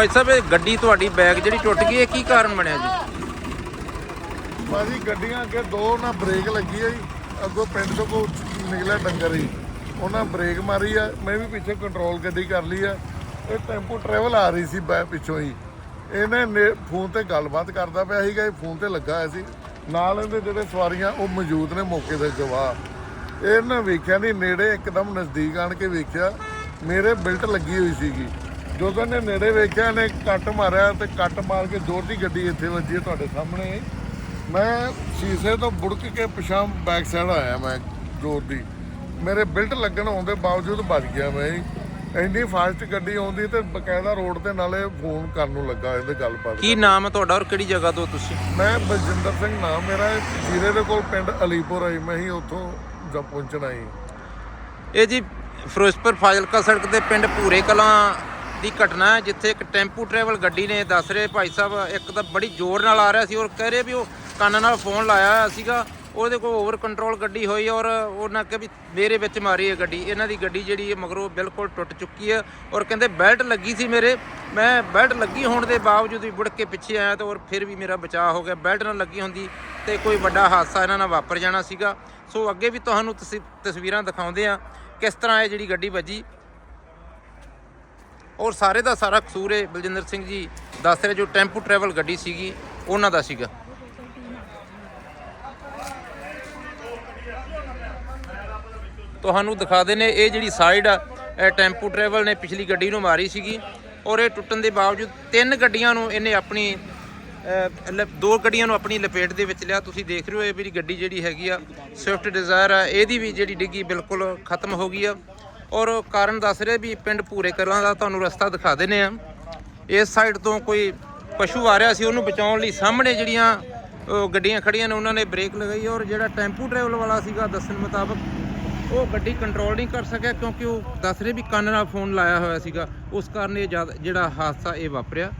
ਭਾਈ ਸਾਹਿਬ, ਇਹ ਗੱਡੀ ਤੁਹਾਡੀ ਬੈਗ ਜਿਹੜੀ ਟੁੱਟ ਗਈ, ਇਹ ਕੀ ਕਾਰਨ ਬਣਿਆ ਜੀ? ਭਾਜੀ, ਗੱਡੀਆਂ ਅੱਗੇ ਦੋ ਨਾ ਬ੍ਰੇਕ ਲੱਗੀ ਆ ਜੀ। ਅੱਗੋਂ ਪਿੰਡ ਤੋਂ ਕੋ ਨਿਕਲਿਆ ਡੰਗਰ ਜੀ। ਉਹਨਾਂ ਬ੍ਰੇਕ ਮਾਰੀ ਆ। ਮੈਂ ਵੀ ਪਿੱਛੇ ਕੰਟਰੋਲ ਗੱਡੀ ਕਰ ਲਈ ਆ। ਇਹ ਟੈਂਪੂ ਟਰੈਵਲ ਆ ਰਹੀ ਸੀ ਬੈ ਪਿੱਛੋਂ ਹੀ ਇਹਨੇ ਨੇ- ਫੋਨ ਤੇ ਗੱਲਬਾਤ ਕਰਦਾ ਪਿਆ ਸੀਗਾ, ਇਹ ਫੋਨ ਤੇ ਲੱਗਾ ਹੋਇਆ ਸੀ। ਨਾਲ ਇਹਦੇ ਜਿਹੜੇ ਸਵਾਰੀਆਂ, ਉਹ ਮੌਜੂਦ ਨੇ ਮੌਕੇ ਦੇ ਗਵਾਹ ਇਹਨੇ ਵੇਖਿਆ ਨਹੀਂ ਨੇੜੇ ਇੱਕਦਮ ਨਜ਼ਦੀਕ ਆਣ ਕੇ ਵੇਖਿਆ। ਮੇਰੇ ਬਿਲਟ ਲੱਗੀ ਹੋਈ ਸੀਗੀ। ਜਦੋਂ ਇਹਨੇ ਨੇੜੇ ਵੇਖਿਆ ਇਹਨੇ ਕੱਟ ਮਾਰਿਆ ਤੇ ਕੱਟ ਮਾਰ ਕੇ ਜ਼ੋਰ ਦੀ ਗੱਡੀ ਇੱਥੇ ਵੱਜੀ ਹੈ ਤੁਹਾਡੇ ਸਾਹਮਣੇ। ਮੈਂ ਸ਼ੀਸ਼ੇ ਤੋਂ ਬੁੜਕ ਕੇ ਪਿਛਾਂ ਬੈਕ ਸਾਈਡ ਆਇਆ ਮੈਂ ਜ਼ੋਰ ਦੀ। ਮੇਰੇ ਬਿਲਟ ਲੱਗਣ ਦੇ ਬਾਵਜੂਦ ਬਚ ਗਿਆ ਮੈਂ ਜੀ। ਇੰਨੀ ਫਾਸਟ ਗੱਡੀ ਆਉਂਦੀ ਤੇ ਬਕਾਇਦਾ ਰੋਡ ਤੇ ਨਾਲੇ ਫੋਨ ਕਰਨ ਨੂੰ ਲੱਗਾ ਇਹਦੇ ਗੱਲਬਾਤ ਕੀ ਨਾਮ ਹੈ ਤੁਹਾਡਾ ਔਰ ਕਿਹੜੀ ਜਗ੍ਹਾ ਤੋਂ ਤੁਸੀਂ? ਮੈਂ ਬਲਜਿੰਦਰ ਸਿੰਘ ਨਾਮ ਮੇਰਾ ਹੈ। ਜੀਰੇ ਦੇ ਕੋਲ ਪਿੰਡ ਅਲੀਪੁਰ ਆਈ ਮੈਂ ਹੀ ਉੱਥੋਂ ਜਦ ਪਹੁੰਚਣਾ ਜੀ। ਇਹ ਜੀ ਫਿਰੋਜ਼ਪੁਰ ਫਾਜ਼ਿਲਕਾ ਸੜਕ ਤੇ ਪਿੰਡ ਭੂਰੇ ਕਲਾਂ ਦੀ ਘਟਨਾ ਹੈ, ਜਿੱਥੇ ਇੱਕ ਟੈਂਪੂ ਟਰੈਵਲ ਗੱਡੀ ਨੇ ਦੱਸ ਰਹੇ ਭਾਈ ਸਾਹਿਬ, ਇੱਕ ਤਾਂ ਬੜੀ ਜ਼ੋਰ ਨਾਲ ਆ ਰਿਹਾ ਸੀ ਔਰ ਕਹਿ ਰਹੇ ਵੀ ਉਹ ਕੰਨ ਨਾਲ ਫੋਨ ਲਾਇਆ ਹੋਇਆ ਸੀਗਾ। ਉਹਦੇ ਕੋਲ ਓਵਰ ਕੰਟਰੋਲ ਗੱਡੀ ਹੋਈ ਔਰ ਉਹਨਾਂ ਕਿ ਵੀ ਮੇਰੇ ਵਿੱਚ ਮਾਰੀ ਹੈ ਗੱਡੀ। ਇਹਨਾਂ ਦੀ ਗੱਡੀ ਜਿਹੜੀ ਹੈ ਮਗਰੋਂ ਬਿਲਕੁਲ ਟੁੱਟ ਚੁੱਕੀ ਹੈ ਔਰ ਕਹਿੰਦੇ ਬੈਲਟ ਲੱਗੀ ਸੀ ਮੇਰੇ। ਮੈਂ ਬੈਲਟ ਲੱਗੀ ਹੋਣ ਦੇ ਬਾਵਜੂਦ ਵੀ ਮੁੜ ਕੇ ਪਿੱਛੇ ਆਇਆ ਤਾਂ ਔਰ ਫਿਰ ਵੀ ਮੇਰਾ ਬਚਾਅ ਹੋ ਗਿਆ। ਬੈਲਟ ਨਾਲ ਲੱਗੀ ਹੁੰਦੀ ਤੇ ਕੋਈ ਵੱਡਾ ਹਾਦਸਾ ਇਹਨਾਂ ਨਾਲ ਵਾਪਰ ਜਾਣਾ ਸੀਗਾ। ਸੋ ਅੱਗੇ ਵੀ ਤੁਹਾਨੂੰ ਤਸਵੀ- ਤਸਵੀਰਾਂ ਦਿਖਾਉਂਦੇ ਆ ਕਿਸ ਤਰ੍ਹਾਂ ਇਹ ਜਿਹੜੀ ਗੱਡੀ ਵੱਜੀ। ਔਰ ਸਾਰੇ ਦਾ ਸਾਰਾ ਕਸੂਰ ਇਹ ਬਲਜਿੰਦਰ ਸਿੰਘ ਜੀ ਦੱਸ ਰਹੇ ਜੋ ਟੈਂਪੂ ਟਰੈਵਲ ਗੱਡੀ ਸੀਗੀ, ਉਹਨਾਂ ਦਾ ਸੀਗਾ। ਤੁਹਾਨੂੰ ਦਿਖਾ ਦੇਨੇ ਇਹ ਜਿਹੜੀ ਸਾਈਡ ਆ, ਇਹ ਟੈਂਪੂ ਟਰੈਵਲ ਨੇ ਪਿਛਲੀ ਗੱਡੀ ਨੂੰ ਮਾਰੀ ਸੀਗੀ ਔਰ ਇਹ ਟੁੱਟਣ ਦੇ ਬਾਵਜੂਦ ਤਿੰਨ ਗੱਡੀਆਂ ਨੂੰ ਇਹਨੇ ਆਪਣੀ ਲ- ਦੋ ਗੱਡੀਆਂ ਨੂੰ ਆਪਣੀ ਲਪੇਟ ਦੇ ਵਿੱਚ ਲਿਆ। ਤੁਸੀਂ ਦੇਖ ਰਹੇ ਹੋ ਇਹ ਵੀ ਗੱਡੀ ਜਿਹੜੀ ਹੈਗੀ ਆ, ਸਵਿਫਟ ਡਿਜ਼ਾਇਰ ਆ, ਇਹਦੀ ਵੀ ਜਿਹੜੀ ਡਿੱਗੀ ਬਿਲਕੁਲ ਖਤਮ ਹੋ ਗਈ ਆ। ਔਰ ਕਾਰਨ ਦੱਸ ਰਹੇ ਵੀ ਪਿੰਡ ਪੂਰੇ ਕਰਾਂ ਦਾ ਤੁਹਾਨੂੰ ਰਸਤਾ ਦਿਖਾ ਦਿੰਨੇ ਆ ਇਸ ਸਾਈਡ ਤੋਂ ਕੋਈ ਪਸ਼ੂ ਆ ਰਿਹਾ ਸੀ, ਉਹਨੂੰ ਬਚਾਉਣ ਲਈ ਸਾਹਮਣੇ ਜਿਹੜੀਆਂ ਗੱਡੀਆਂ ਖੜੀਆਂ ਨੇ, ਉਹਨਾਂ ਨੇ ਬ੍ਰੇਕ ਲਗਾਈ ਔਰ ਜਿਹੜਾ ਟੈਂਪੂ ਟਰੈਵਲ ਵਾਲਾ ਸੀਗਾ ਦੱਸਣ ਮੁਤਾਬਕ, ਉਹ ਗੱਡੀ ਕੰਟਰੋਲ ਨਹੀਂ ਕਰ ਸਕਿਆ ਕਿਉਂਕਿ ਉਹ ਦੱਸ ਰਹੇ ਵੀ ਕੰਨ ਨਾਲ ਫੋਨ ਲਾਇਆ ਹੋਇਆ ਸੀਗਾ। ਉਸ ਕਾਰਨ ਇਹ ਜ਼ਿਆਦਾ- ਜਿਹੜਾ ਹਾਦਸਾ ਇਹ ਵਾਪਰਿਆ।